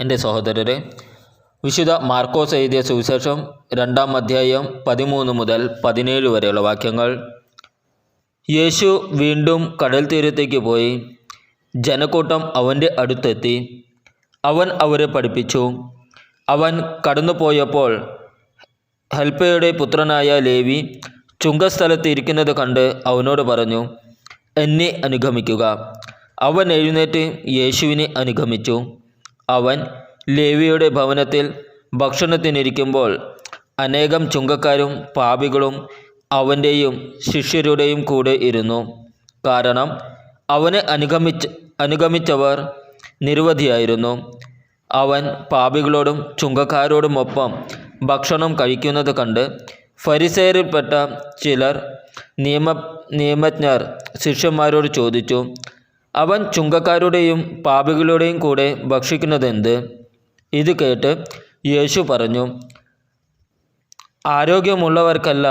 എന്റെ സഹോദരരെ വിശുദ്ധ മാർക്കോസ് എഴുതിയ സുവിശേഷം രണ്ടാം അധ്യായം പതിമൂന്ന് മുതൽ പതിനേഴ് വരെയുള്ള വാക്യങ്ങൾ. യേശു വീണ്ടും കടൽ തീരത്തേക്ക് പോയി. ജനക്കൂട്ടം അവന്റെ അടുത്തെത്തി. അവൻ അവരെ പഠിപ്പിച്ചു. അവൻ കടന്നുപോയപ്പോൾ ഹെൽപ്പയുടെ പുത്രനായ ലേവി ചുങ്കസ്ഥലത്ത് ഇരിക്കുന്നത് കണ്ട് അവനോട് പറഞ്ഞു എന്നെ അനുഗമിക്കുക. അവൻ എഴുന്നേറ്റ് യേശുവിനെ അനുഗമിച്ചു. അവൻ ലേവിയുടെ ഭവനത്തിൽ ഭക്ഷണത്തിനിരിക്കുമ്പോൾ അനേകം ചുങ്കക്കാരും പാപികളും അവന്റെയും ശിഷ്യരുടെയും കൂടെ ഇരുന്നു. കാരണം അവനെ അനുഗമിച്ച് അനുഗമിച്ചവർ നിരവധിയായിരുന്നു. അവൻ പാപികളോടും ചുങ്കക്കാരോടുമൊപ്പം ഭക്ഷണം കഴിക്കുന്നത് കണ്ട് ഫരിസേരിൽപ്പെട്ട ചിലർ നിയമ നിയമജ്ഞർ ശിഷ്യന്മാരോട് ചോദിച്ചു അവൻ ചുങ്കക്കാരുടെയും പാപികളുടെയും കൂടെ ഭക്ഷിക്കുന്നതെന്ത്? ഇത് കേട്ട് യേശു പറഞ്ഞു ആരോഗ്യമുള്ളവർക്കല്ല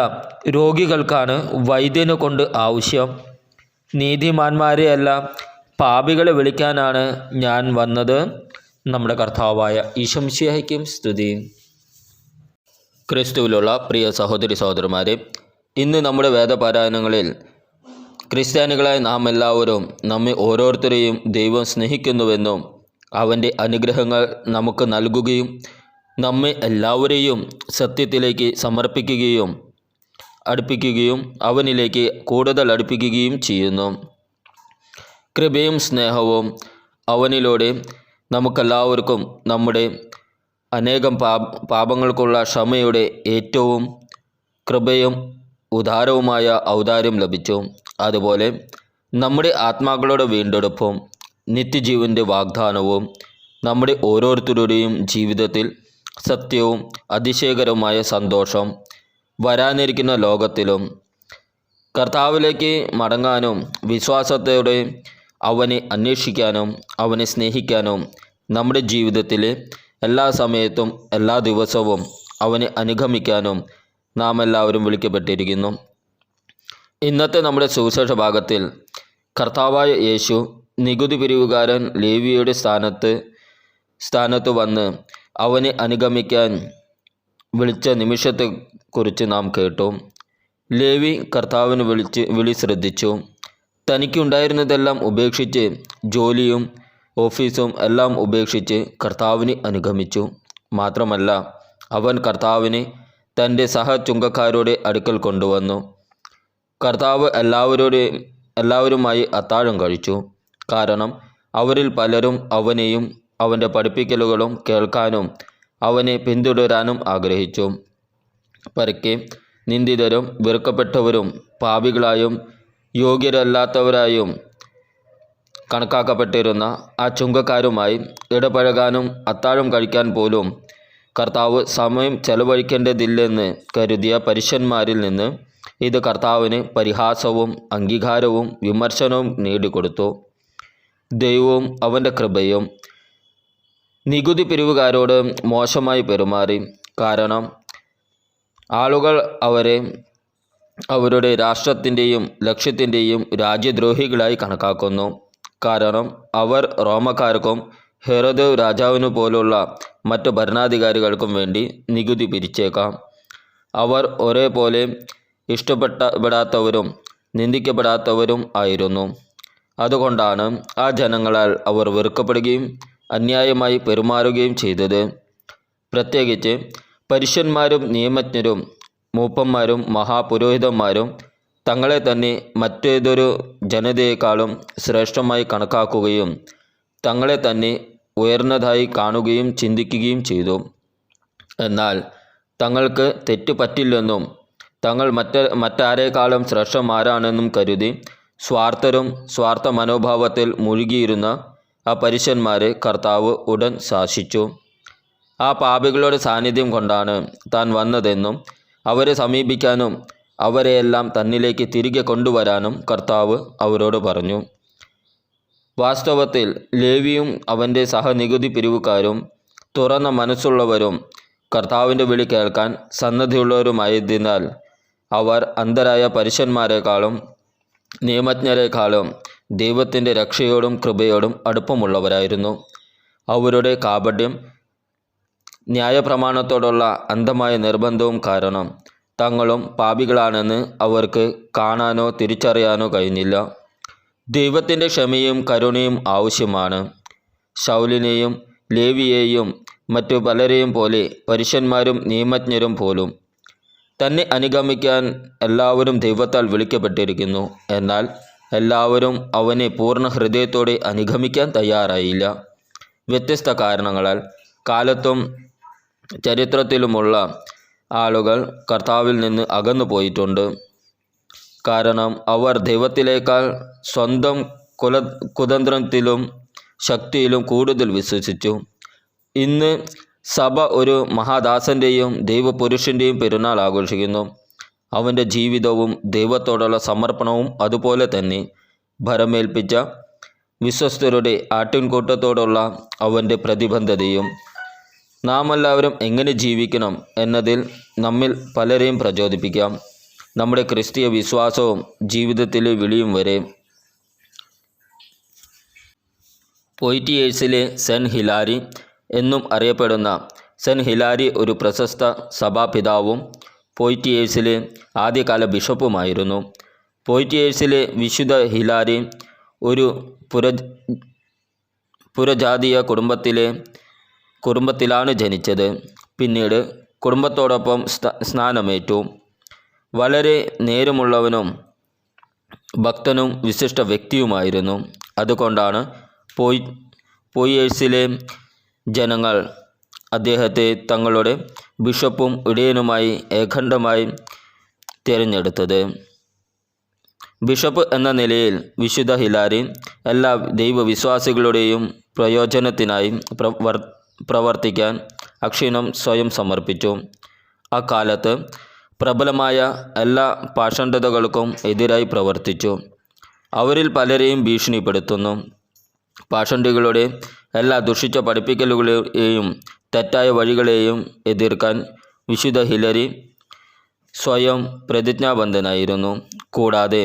രോഗികൾക്കാണ് വൈദ്യനെ കൊണ്ട് ആവശ്യം. നീതിമാന്മാരെയല്ല പാപികളെ വിളിക്കാനാണ് ഞാൻ വന്നത്. നമ്മുടെ കർത്താവായ ഈശംശിയായിക്കും സ്തുതി. ക്രിസ്തുവിലുള്ള പ്രിയ സഹോദരി സഹോദരന്മാരെ ഇന്ന് നമ്മുടെ വേദപാരായണങ്ങളിൽ ക്രിസ്ത്യാനികളായ നാം എല്ലാവരും നമ്മെ ഓരോരുത്തരെയും ദൈവം സ്നേഹിക്കുന്നുവെന്നും അവന്റെ അനുഗ്രഹങ്ങൾ നമുക്ക് നൽകുകയും നമ്മെ എല്ലാവരെയും സത്യത്തിലേക്ക് സമർപ്പിക്കുകയും അടുപ്പിക്കുകയും അവനിലേക്ക് കൂടുതൽ അടുപ്പിക്കുകയും ചെയ്യുന്നു. കൃപയും സ്നേഹവും അവനിലൂടെ നമുക്കെല്ലാവർക്കും നമ്മുടെ അനേകം പാപ പാപങ്ങൾക്കുള്ള ക്ഷമയുടെ ഏറ്റവും കൃപയും ഉദാരവുമായ ഔദാര്യം ലഭിച്ചു. അതുപോലെ നമ്മുടെ ആത്മാക്കളുടെ വീണ്ടെടുപ്പും നിത്യജീവന്റെ വാഗ്ദാനവും നമ്മുടെ ഓരോരുത്തരുടെയും ജീവിതത്തിൽ സത്യവും അതിശയകരവുമായ സന്തോഷം വരാനിരിക്കുന്ന ലോകത്തിലും കർത്താവിലേക്ക് മടങ്ങാനും വിശ്വാസത്തോടെ അവനെ അന്വേഷിക്കാനും അവനെ സ്നേഹിക്കാനും നമ്മുടെ ജീവിതത്തിൽ എല്ലാ സമയത്തും എല്ലാ ദിവസവും അവനെ അനുഗമിക്കാനും നാം എല്ലാവരും വിളിക്കപ്പെട്ടിരിക്കുന്നു. ഇന്നത്തെ നമ്മുടെ സുവിശേഷ ഭാഗത്തിൽ കർത്താവായ യേശു നികുതി പിരിവുകാരൻ ലേവിയുടെ സ്ഥാനത്ത് സ്ഥാനത്ത് വന്ന് അവനെ അനുഗമിക്കാൻ വിളിച്ച നിമിഷത്തെക്കുറിച്ച് നാം കേട്ടു. ലേവി കർത്താവിന് വിളിച്ച് വിളി ശ്രദ്ധിച്ചു. തനിക്കുണ്ടായിരുന്നതെല്ലാം ഉപേക്ഷിച്ച് ജോലിയും ഓഫീസും എല്ലാം ഉപേക്ഷിച്ച് കർത്താവിനെ അനുഗമിച്ചു. മാത്രമല്ല അവൻ കർത്താവിനെ തന്റെ സഹ ചുങ്കക്കാരുടെ അടുക്കൽ കൊണ്ടുവന്നു. കർത്താവ് എല്ലാവരോടെയും എല്ലാവരുമായി അത്താഴം കഴിച്ചു. കാരണം അവരിൽ പലരും അവനെയും അവന്റെ പഠിപ്പിക്കലുകളും കേൾക്കാനും അവനെ പിന്തുടരാനും ആഗ്രഹിച്ചു. പരക്കെ നിന്ദിതരും വെറുക്കപ്പെട്ടവരും പാപികളായും യോഗ്യരല്ലാത്തവരായും കണക്കാക്കപ്പെട്ടിരുന്ന ആ ചുങ്കക്കാരുമായി ഇടപഴകാനും അത്താഴം കഴിക്കാൻ പോലും കർത്താവ് സമയം ചെലവഴിക്കേണ്ടതില്ലെന്ന് കരുതിയ പരുഷന്മാരിൽ നിന്ന് ഇത് കർത്താവിന് പരിഹാസവും അംഗീകാരവും വിമർശനവും നേടിക്കൊടുത്തു. ദൈവവും അവന്റെ കൃപയും നികുതി പിരിവുകാരോട് മോശമായി പെരുമാറി. കാരണം ആളുകൾ അവരെ അവരുടെ രാഷ്ട്രത്തിന്റെയും ലക്ഷ്യത്തിന്റെയും രാജ്യദ്രോഹികളായി കണക്കാക്കുന്നു. കാരണം അവർ റോമക്കാർക്കും ഹെറോദ് രാജാവിനു പോലുള്ള മറ്റു ഭരണാധികാരികൾക്കും വേണ്ടി നികുതി പിരിച്ചേക്കാം. അവർ ഒരേപോലെ ഇഷ്ടപ്പെട്ടപ്പെടാത്തവരും നിന്ദിക്കപ്പെടാത്തവരും ആയിരുന്നു. അതുകൊണ്ടാണ് ആ ജനങ്ങളാൽ അവർ വെറുക്കപ്പെടുകയും അന്യായമായി പെരുമാറുകയും ചെയ്തത്. പ്രത്യേകിച്ച് പരുഷന്മാരും നിയമജ്ഞരും മൂപ്പന്മാരും മഹാപുരോഹിതന്മാരും തങ്ങളെ തന്നെ മറ്റേതൊരു ജനതയെക്കാളും ശ്രേഷ്ഠമായി കണക്കാക്കുകയും തങ്ങളെ തന്നെ ഉയർന്നതായി കാണുകയും ചിന്തിക്കുകയും ചെയ്തു. എന്നാൽ തങ്ങൾക്ക് തെറ്റ് പറ്റില്ലെന്നും തങ്ങൾ മറ്റ് മറ്റാരേക്കാളും ശ്രേഷ്ഠന്മാരാണെന്നും കരുതി സ്വാർത്ഥരും സ്വാർത്ഥ മനോഭാവത്തിൽ മുഴുകിയിരുന്ന ആ പരുഷന്മാരെ കർത്താവ് ഉടൻ ശാസിച്ചു. ആ പാപികളുടെ സാന്നിധ്യം കൊണ്ടാണ് താൻ വന്നതെന്നും അവരെ സമീപിക്കാനും അവരെയെല്ലാം തന്നിലേക്ക് തിരികെ കൊണ്ടുവരാനും കർത്താവ് അവരോട് പറഞ്ഞു. വാസ്തവത്തിൽ ലേവിയും അവന്റെ സഹനികുതി പിരിവുകാരും തുറന്ന മനസ്സുള്ളവരും കർത്താവിന്റെ വിളി കേൾക്കാൻ സന്നദ്ധയുള്ളവരുമായതിനാൽ അവർ അന്ധരായ പരുഷന്മാരെക്കാളും നിയമജ്ഞരെക്കാളും ദൈവത്തിന്റെ രക്ഷയോടും കൃപയോടും അടുപ്പമുള്ളവരായിരുന്നു. അവരുടെ കാപട്യം ന്യായപ്രമാണത്തോടുള്ള അന്ധമായ നിർബന്ധവും കാരണം തങ്ങളും പാപികളാണെന്ന് അവർക്ക് കാണാനോ തിരിച്ചറിയാനോ കഴിഞ്ഞില്ല. ദൈവത്തിന്റെ ക്ഷമയും കരുണയും ആവശ്യമാണ്. ശൗലിനെയും ലേവിയെയും മറ്റു പലരെയും പോലെ പരുഷന്മാരും നിയമജ്ഞരും പോലും തന്നെ അനുഗമിക്കാൻ എല്ലാവരും ദൈവത്താൽ വിളിക്കപ്പെട്ടിരിക്കുന്നു. എന്നാൽ എല്ലാവരും അവനെ പൂർണ ഹൃദയത്തോടെ അനുഗമിക്കാൻ തയ്യാറായില്ല. വ്യത്യസ്ത കാരണങ്ങളാൽ കാലത്തും ചരിത്രത്തിലുമുള്ള ആളുകൾ കർത്താവിൽ നിന്ന് അകന്നു പോയിട്ടുണ്ട്. കാരണം അവർ ദൈവത്തിലേക്കാൾ സ്വന്തം കുല കുതന്ത്രത്തിലും ശക്തിയിലും കൂടുതൽ വിശ്വസിച്ചു. ഇന്ന് സഭ ഒരു മഹാദാസന്റെയും ദൈവപുരുഷന്റെയും പെരുന്നാൾ ആഘോഷിക്കുന്നു. അവന്റെ ജീവിതവും ദൈവത്തോടുള്ള സമർപ്പണവും അതുപോലെ തന്നെ ഭരമേൽപ്പിച്ച വിശ്വസ്തരുടെ ആട്ടിൻകൂട്ടത്തോടുള്ള അവന്റെ പ്രതിബദ്ധതയും നാം എല്ലാവരും എങ്ങനെ ജീവിക്കണം എന്നതിൽ നമ്മിൽ പലരെയും പ്രചോദിപ്പിക്കാം. നമ്മുടെ ക്രിസ്തീയ വിശ്വാസവും ജീവിതത്തിലെ വിളിയും വരെ. പോയിറ്റിയേഴ്സിലെ സെൻ ഹിലാരി എന്നും അറിയപ്പെടുന്ന സെൻ ഹിലാരി ഒരു പ്രശസ്ത സഭാപിതാവും പോയിറ്റിയേഴ്സിലെ ആദ്യകാല ബിഷപ്പുമായിരുന്നു. പോയിറ്റിയേഴ്സിലെ വിശുദ്ധ ഹിലാരി ഒരു പുര പുരജാതീയ കുടുംബത്തിലെ കുടുംബത്തിലാണ് ജനിച്ചത്. പിന്നീട് കുടുംബത്തോടൊപ്പം സ്നാനമേറ്റു. വളരെ നേരമുള്ളവനും ഭക്തനും വിശിഷ്ട വ്യക്തിയുമായിരുന്നു. അതുകൊണ്ടാണ് പോയി പോയേഴ്സിലെ ജനങ്ങൾ. അദ്ദേഹത്തെ തങ്ങളുടെ ബിഷപ്പും ഇടയനുമായി ഏകണ്ഠമായി തിരഞ്ഞെടുത്തത്. ബിഷപ്പ് എന്ന നിലയിൽ വിശുദ്ധ ഹിലാരി എല്ലാ ദൈവവിശ്വാസികളുടെയും പ്രയോജനത്തിനായി പ്രവർ പ്രവർത്തിക്കാൻ അക്ഷീണം സ്വയം സമർപ്പിച്ചു. അക്കാലത്ത് പ്രബലമായ എല്ലാ പാഷണ്ഡതകൾക്കും എതിരായി പ്രവർത്തിച്ചു. അവരിൽ പലരെയും ഭീഷണിപ്പെടുത്തുന്നു. പാഷണ്ഡികളുടെ എല്ലാ ദുഷിച്ച പഠിപ്പിക്കലുകളെയും തെറ്റായ വഴികളെയും എതിർക്കാൻ വിശുദ്ധ ഹിലരി സ്വയം പ്രതിജ്ഞാബദ്ധനായിരുന്നു. കൂടാതെ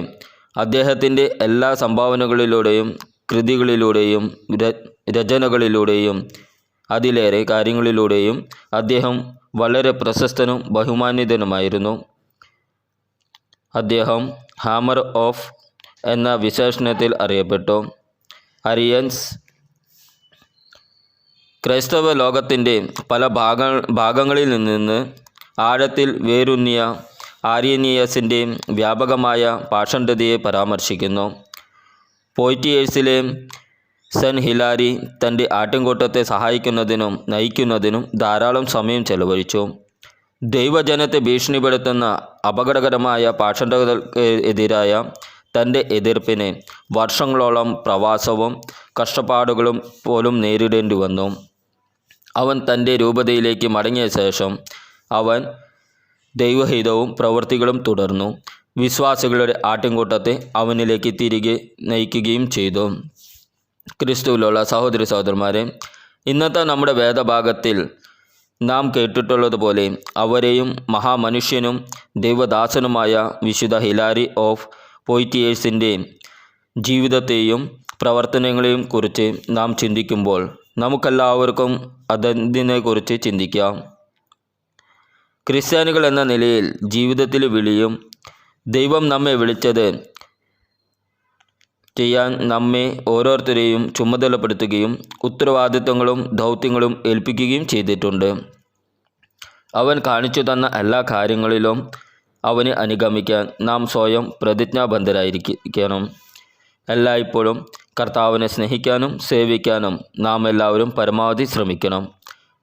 അദ്ദേഹത്തിന്റെ എല്ലാ സംഭാവനകളിലൂടെയും കൃതികളിലൂടെയും രചനകളിലൂടെയും അതിലേറെ കാര്യങ്ങളിലൂടെയും അദ്ദേഹം വളരെ പ്രശസ്തനും ബഹുമാനിതനുമായിരുന്നു അദ്ദേഹം ഹാമർ ഓഫ് എന്ന വിശേഷണത്തിൽ അറിയപ്പെട്ടു. അരിയൻസ് ക്രൈസ്തവ ലോകത്തിന്റെ പല ഭാഗ ഭാഗങ്ങളിൽ നിന്ന് ആഴത്തിൽ വേരുന്നിയ ആര്യനിയസിന്റെ വ്യാപകമായ പാഷണ്ഡതയെ പരാമർശിക്കുന്നു. പോയിറ്റിയേഴ്സിലെ സെൻ ഹിലാരി തന്റെ ആട്ടിൻകൂട്ടത്തെ സഹായിക്കുന്നതിനും നയിക്കുന്നതിനും ധാരാളം സമയം ചെലവഴിച്ചു. ദൈവജനത്തെ ഭീഷണിപ്പെടുത്തുന്ന അപകടകരമായ പാഷണ്ഡതകൾക്ക് എതിരായ തന്റെ എതിർപ്പിന് വർഷങ്ങളോളം പ്രവാസവും കഷ്ടപ്പാടുകളും പോലും നേരിടേണ്ടി വന്നു. അവൻ തന്റെ രൂപതയിലേക്ക് മടങ്ങിയ ശേഷം അവൻ ദൈവഹിതവും പ്രവൃത്തികളും തുടർന്നു. വിശ്വാസികളുടെ ആട്ടിൻകൂട്ടത്തെ അവനിലേക്ക് തിരികെ നയിക്കുകയും ചെയ്തു. ക്രിസ്തുവിലുള്ള സഹോദരി സഹോദരന്മാരെ ഇന്നത്തെ നമ്മുടെ വേദഭാഗത്തിൽ നാം കേട്ടിട്ടുള്ളതുപോലെ അവരെയും മഹാമനുഷ്യനും ദൈവദാസനുമായ വിശുദ്ധ ഹിലാരി ഓഫ് പോയിറ്റിയേഴ്സിന്റെ ജീവിതത്തെയും പ്രവർത്തനങ്ങളെയും കുറിച്ച് നാം ചിന്തിക്കുമ്പോൾ നമുക്കെല്ലാവർക്കും അതിനെക്കുറിച്ച് ചിന്തിക്കാം? ക്രിസ്ത്യാനികൾ എന്ന നിലയിൽ ജീവിതത്തിൽ വിളിയും ദൈവം നമ്മെ വിളിച്ചത് ചെയ്യാൻ നമ്മെ ഓരോരുത്തരെയും ചുമതലപ്പെടുത്തുകയും ഉത്തരവാദിത്തങ്ങളും ദൗത്യങ്ങളും ഏൽപ്പിക്കുകയും ചെയ്തിട്ടുണ്ട്. അവൻ കാണിച്ചു തന്ന എല്ലാ കാര്യങ്ങളിലും അവനെ അനുഗമിക്കാൻ നാം സ്വയം പ്രതിജ്ഞാബദ്ധരായിരിക്കണം. എല്ലായ്പ്പോഴും കർത്താവിനെ സ്നേഹിക്കാനും സേവിക്കാനും നാം എല്ലാവരും പരമാവധി ശ്രമിക്കണം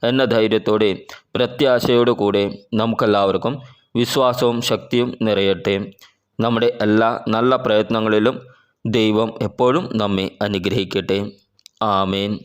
എന്ന ധൈര്യത്തോടെ പ്രത്യാശയോടു കൂടെ നമുക്കെല്ലാവർക്കും വിശ്വാസവും ശക്തിയും നിറയട്ടെ. നമ്മുടെ എല്ലാ നല്ല പ്രയത്നങ്ങളിലും ദൈവം എപ്പോഴും നമ്മെ അനുഗ്രഹിക്കട്ടെ. ആമേൻ.